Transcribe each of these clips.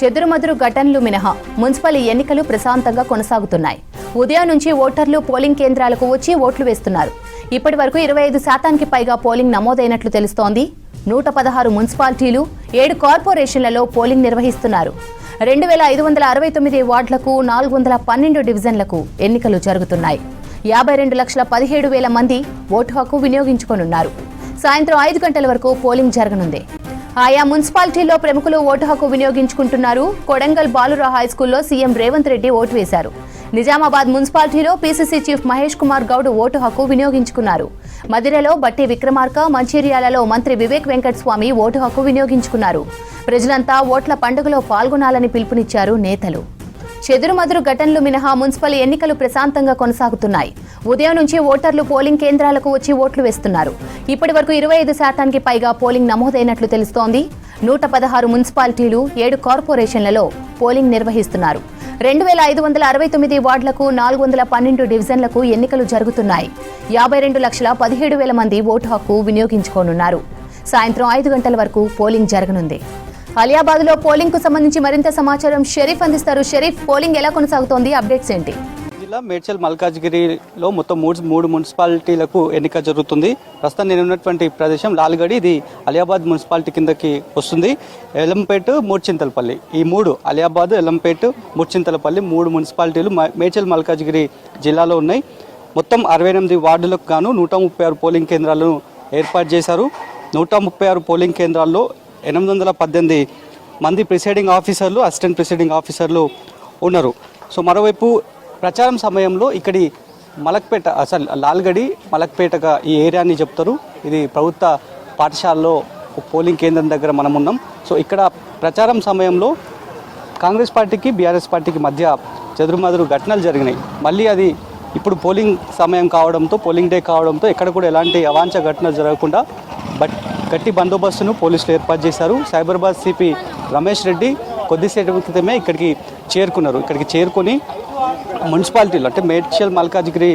చెదురుమదురు ఘటనలు మినహా మున్సిపల్ ఎన్నికలు ప్రశాంతంగా కొనసాగుతున్నాయి. ఉదయం నుంచి ఓటర్లు పోలింగ్ కేంద్రాలకు వచ్చి ఓట్లు వేస్తున్నారు. ఇప్పటి వరకు ఇరవై ఐదు శాతానికి పైగా పోలింగ్ నమోదైనట్లు తెలుస్తోంది. నూట పదహారు మున్సిపాలిటీలు ఏడు కార్పొరేషన్లలో పోలింగ్ నిర్వహిస్తున్నారు. రెండు వేల ఐదు వందల అరవై తొమ్మిది వార్డులకు నాలుగు వందల పన్నెండు డివిజన్లకు ఎన్నికలు జరుగుతున్నాయి. యాభై రెండు లక్షల పదిహేడు వేల మంది ఓటు హక్కు వినియోగించుకోనున్నారు. సాయంత్రం ఐదు గంటల వరకు పోలింగ్ జరగనుంది. ఆయా మున్సిపాలిటీల్లో ప్రముఖులు ఓటు హక్కు వినియోగించుకుంటున్నారు. కొడంగల్ బాలురా హై స్కూల్లో సీఎం రేవంత్ రెడ్డి ఓటు వేశారు. నిజామాబాద్ మున్సిపాలిటీలో PCC chief Mahesh Kumar Goud vote హక్కు వినియోగించుకున్నారు. మదిరలో బట్టి విక్రమార్క మంచిర్యాలలో మంత్రి వివేక్ వెంకటస్వామి ఓటు హక్కు వినియోగించుకున్నారు. ప్రజలంతా ఓట్ల పండుగలో పాల్గొనాలని పిలుపునిచ్చారు నేతలు. చెదురుమదురు ఘటనలు మినహా మున్సిపల్ ఎన్నికలు ప్రశాంతంగా కొనసాగుతున్నాయి. ఉదయం నుంచి ఓటర్లు పోలింగ్ కేంద్రాలకు వచ్చి ఓట్లు వేస్తున్నారు. ఇప్పటి వరకు ఇరవై ఐదు శాతానికి పైగా పోలింగ్ నమోదైనట్లు తెలుస్తోంది. నూట పదహారు మున్సిపాలిటీలు ఏడు కార్పొరేషన్లలో పోలింగ్ నిర్వహిస్తున్నారు. రెండు వేల ఐదు వందల అరవై తొమ్మిది వార్డులకు నాలుగు వందల పన్నెండు డివిజన్లకు ఎన్నికలు జరుగుతున్నాయి. యాభై రెండు లక్షల పదిహేడు వేల మంది ఓటు హక్కు వినియోగించుకోనున్నారు. సాయంత్రం ఐదు గంటల వరకు పోలింగ్ జరగనుంది. అలియాబాద్లో పోలింగ్కు సంబంధించి మరింత సమాచారం షరీఫ్ అందిస్తారు. షరీఫ్ పోలింగ్ ఎలా కొనసాగుతోంది? అప్డేట్స్ ఏంటి? జిల్లా మేడ్చల్ మల్కాజ్గిరిలో మొత్తం మూడు మూడు మున్సిపాలిటీలకు ఎన్నిక జరుగుతుంది. ప్రస్తుతం నేను ఉన్నటువంటి ప్రదేశం లాల్గడి ఇది అలియాబాద్ మున్సిపాలిటీ కిందకి వస్తుంది. ఎలంపేట్ మూడ్చింతలపల్లి. ఈ మూడు అలియాబాద్ ఎలంపేట్ మూడ్చింతలపల్లి మూడు మున్సిపాలిటీలు మ- మేడ్చల్ మల్కాజ్గిరి జిల్లాలో ఉన్నాయి. మొత్తం అరవై ఎనిమిది వార్డులకు గాను నూట ముప్పై ఆరు పోలింగ్ కేంద్రాలను ఏర్పాటు చేశారు. నూట ముప్పై ఆరు పోలింగ్ కేంద్రాల్లో ఎనిమిది వందల పద్దెనిమిది మంది ప్రిసైడింగ్ ఆఫీసర్లు అసిస్టెంట్ ప్రిసైడింగ్ ఆఫీసర్లు ఉన్నారు. సో మరోవైపు ప్రచారం సమయంలో ఇక్కడి మలక్పేట అసలు లాల్గడి మలక్పేటగా ఈ ఏరియాని చెప్తారు. ఇది ప్రభుత్వ పాఠశాలలో పోలింగ్ కేంద్రం దగ్గర మనం ఉన్నాం. సో ఇక్కడ ప్రచారం సమయంలో కాంగ్రెస్ పార్టీకి బీఆర్ఎస్ పార్టీకి మధ్య చెదురుమదురు ఘటనలు జరిగినాయి. మళ్ళీ అది ఇప్పుడు పోలింగ్ సమయం కావడంతో పోలింగ్ డే కావడంతో ఎక్కడ కూడా ఎలాంటి అవాంఛ ఘటనలు జరగకుండా బట్ గట్టి బందోబస్తును పోలీసులు ఏర్పాటు చేశారు. సైబరాబాద్ సిపి రమేష్ రెడ్డి కొద్దిసేపు క్రితమే ఇక్కడికి చేరుకున్నారు. ఇక్కడికి చేరుకొని మున్సిపాలిటీలు అంటే మేడ్చల్ మల్కాజ్గిరి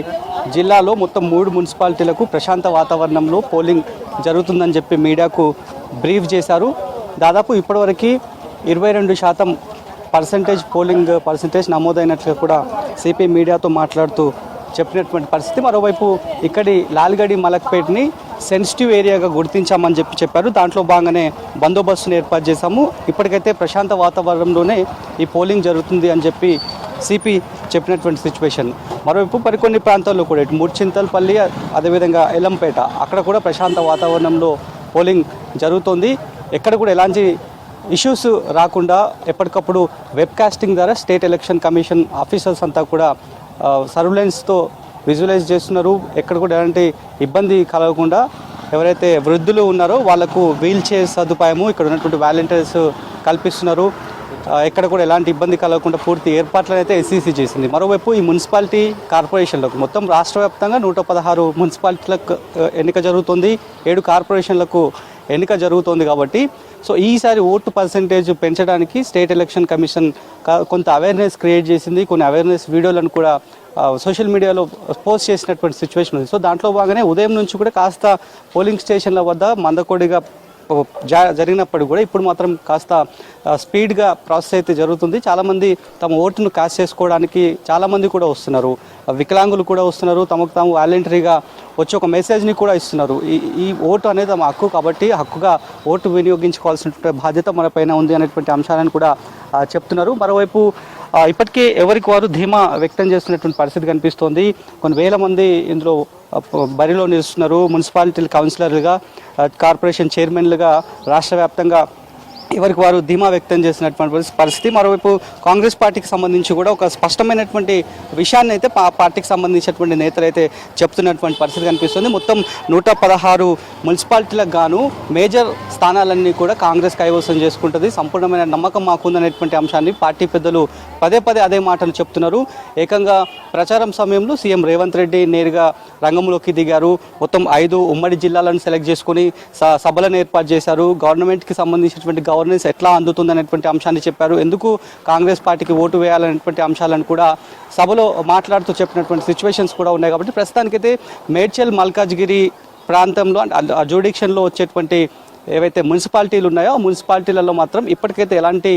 జిల్లాలో మొత్తం మూడు మున్సిపాలిటీలకు ప్రశాంత వాతావరణంలో పోలింగ్ జరుగుతుందని చెప్పి మీడియాకు బ్రీఫ్ చేశారు. దాదాపు ఇప్పటివరకు ఇరవై రెండు శాతం పర్సంటేజ్ పోలింగ్ పర్సంటేజ్ నమోదైనట్లుగా కూడా సిపి మీడియాతో మాట్లాడుతూ చెప్పినటువంటి పరిస్థితి. మరోవైపు ఇక్కడి లాల్గడి మలక్పేట్ని సెన్సిటివ్ ఏరియాగా గుర్తించామని చెప్పి చెప్పారు. దాంట్లో భాగంగానే బందోబస్తును ఏర్పాటు చేశాము. ఇప్పటికైతే ప్రశాంత వాతావరణంలోనే ఈ పోలింగ్ జరుగుతుంది అని చెప్పి సిపి చెప్పినటువంటి సిచ్యువేషన్. మరోవైపు మరికొన్ని ప్రాంతాల్లో కూడా ఇటు ముడ్చింతల్పల్లి అదేవిధంగా ఎలంపేట అక్కడ కూడా ప్రశాంత వాతావరణంలో పోలింగ్ జరుగుతోంది. ఎక్కడ కూడా ఎలాంటి ఇష్యూస్ రాకుండా ఎప్పటికప్పుడు వెబ్ కాస్టింగ్ ద్వారా స్టేట్ ఎలక్షన్ కమిషన్ ఆఫీసర్స్ అంతా కూడా సర్విలెన్స్తో విజువలైజ్ చేస్తున్నారు. ఎక్కడ కూడా ఎలాంటి ఇబ్బంది కలగకుండా ఎవరైతే వృద్ధులు ఉన్నారో వాళ్ళకు వీల్ చైర్ సదుపాయము ఇక్కడ ఉన్నటువంటి వాలంటీర్స్ కల్పిస్తున్నారు. ఎక్కడ కూడా ఎలాంటి ఇబ్బంది కలగకుండా పూర్తి ఏర్పాట్లను అయితే ఎస్సీసీ చేసింది. మరోవైపు ఈ మున్సిపాలిటీ కార్పొరేషన్లకు మొత్తం రాష్ట్ర వ్యాప్తంగా నూట పదహారు మున్సిపాలిటీలకు ఎన్నిక జరుగుతుంది. ఏడు కార్పొరేషన్లకు ఎన్నిక జరుగుతోంది కాబట్టి. సో ఈసారి ఓటు పర్సంటేజ్ పెంచడానికి స్టేట్ ఎలక్షన్ కమిషన్ కొంత అవేర్నెస్ క్రియేట్ చేసింది. కొన్ని అవేర్నెస్ వీడియోలను కూడా సోషల్ మీడియాలో పోస్ట్ చేసినటువంటి సిచ్యువేషన్ ఉంది. సో దాంట్లో భాగంగానే ఉదయం నుంచి కూడా కాస్త పోలింగ్ స్టేషన్ల వద్ద మందకొడిగా జా- జరిగినప్పటికీ కూడా ఇప్పుడు మాత్రం కాస్త స్పీడ్గా ప్రాసెస్ అయితే జరుగుతుంది. చాలామంది తమ ఓటును కాస్ట్ చేసుకోవడానికి చాలామంది కూడా వస్తున్నారు. వికలాంగులు కూడా వస్తున్నారు. తమకు తాము వాలంటరీగా వచ్చి ఒక మెసేజ్ని కూడా ఇస్తున్నారు. ఈ ఈ ఓటు అనేది తమ హక్కు కాబట్టి హక్కుగా ఓటు వినియోగించుకోవాల్సిన బాధ్యత మన పైన ఉంది అనేటువంటి అంశాలను కూడా చెప్తున్నారు. మరోవైపు ఇప్పటికే ఎవరికి వారు ధీమా వ్యక్తం చేస్తున్నటువంటి పరిస్థితి కనిపిస్తోంది. కొన్ని వేల మంది ఇందులో బరిలో నిలుస్తున్నారు. మున్సిపాలిటీ కౌన్సిలర్లుగా కార్పొరేషన్ చైర్మన్లుగా రాష్ట్ర వ్యాప్తంగా ఎవరికి వారు ధీమా వ్యక్తం చేసినటువంటి పరిస్థితి. మరోవైపు కాంగ్రెస్ పార్టీకి సంబంధించి కూడా ఒక స్పష్టమైనటువంటి విషయాన్ని అయితే పార్టీకి సంబంధించినటువంటి నేతలు అయితే చెప్తున్నటువంటి పరిస్థితి కనిపిస్తుంది. మొత్తం నూట పదహారు మున్సిపాలిటీలకు గాను మేజర్ స్థానాలన్నీ కూడా కాంగ్రెస్ కైవసం చేసుకుంటుంది. సంపూర్ణమైన నమ్మకం మాకుందనేటువంటి అంశాన్ని పార్టీ పెద్దలు పదే పదే అదే మాటలు చెప్తున్నారు. ఏకంగా ప్రచారం సమయంలో సీఎం రేవంత్ రెడ్డి నేరుగా రంగంలోకి దిగారు. మొత్తం ఐదు ఉమ్మడి జిల్లాలను సెలెక్ట్ చేసుకుని స- సభలను ఏర్పాటు చేశారు. గవర్నమెంట్కి సంబంధించినటువంటి గవర్నెన్స్ ఎట్లా అందుతుంది అనేటువంటి అంశాన్ని చెప్పారు. ఎందుకు కాంగ్రెస్ పార్టీకి ఓటు వేయాలనేటువంటి అంశాలను కూడా సభలో మాట్లాడుతూ చెప్పినటువంటి సిచ్యువేషన్స్ కూడా ఉన్నాయి కాబట్టి ప్రస్తుతానికైతే మేడ్చల్ మల్కాజ్గిరి ప్రాంతంలో అంటే ఆ వచ్చేటువంటి ఏవైతే మున్సిపాలిటీలు ఉన్నాయో ఆ మున్సిపాలిటీలలో మాత్రం ఇప్పటికైతే ఎలాంటి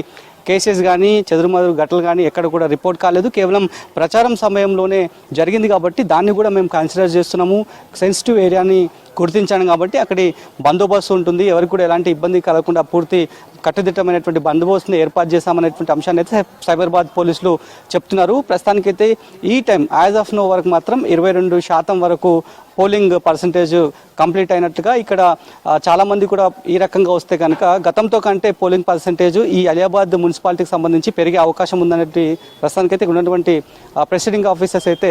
కేసెస్ కానీ చెదురుమదురు ఘటనలు కానీ ఎక్కడ కూడా రిపోర్ట్ కాలేదు. కేవలం ప్రచారం సమయంలోనే జరిగింది కాబట్టి దాన్ని కూడా మేము కన్సిడర్ చేస్తున్నాము. సెన్సిటివ్ ఏరియాని గుర్తించాను కాబట్టి అక్కడి బందోబస్తు ఉంటుంది. ఎవరికి కూడా ఎలాంటి ఇబ్బంది కలగకుండా పూర్తి కట్టుదిట్టమైనటువంటి బందోబస్తుని ఏర్పాటు చేశామనేటువంటి అంశాన్ని అయితే సైబరాబాద్ పోలీసులు చెప్తున్నారు. ప్రస్తుతానికైతే ఈ టైం యాజ్ ఆఫ్ నో వరకు మాత్రం ఇరవై రెండు శాతం వరకు పోలింగ్ పర్సంటేజ్ కంప్లీట్ అయినట్టుగా ఇక్కడ చాలామంది కూడా ఈ రకంగా వస్తే కనుక గతంతో కంటే పోలింగ్ పర్సంటేజ్ ఈ అలియాబాద్ మున్సిపాలిటీకి సంబంధించి పెరిగే అవకాశం ఉందనేది ప్రస్తుతానికైతే ఉన్నటువంటి ప్రెసిడింగ్ ఆఫీసర్స్ అయితే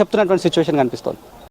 చెప్తున్నటువంటి సిచ్యువేషన్ కనిపిస్తోంది.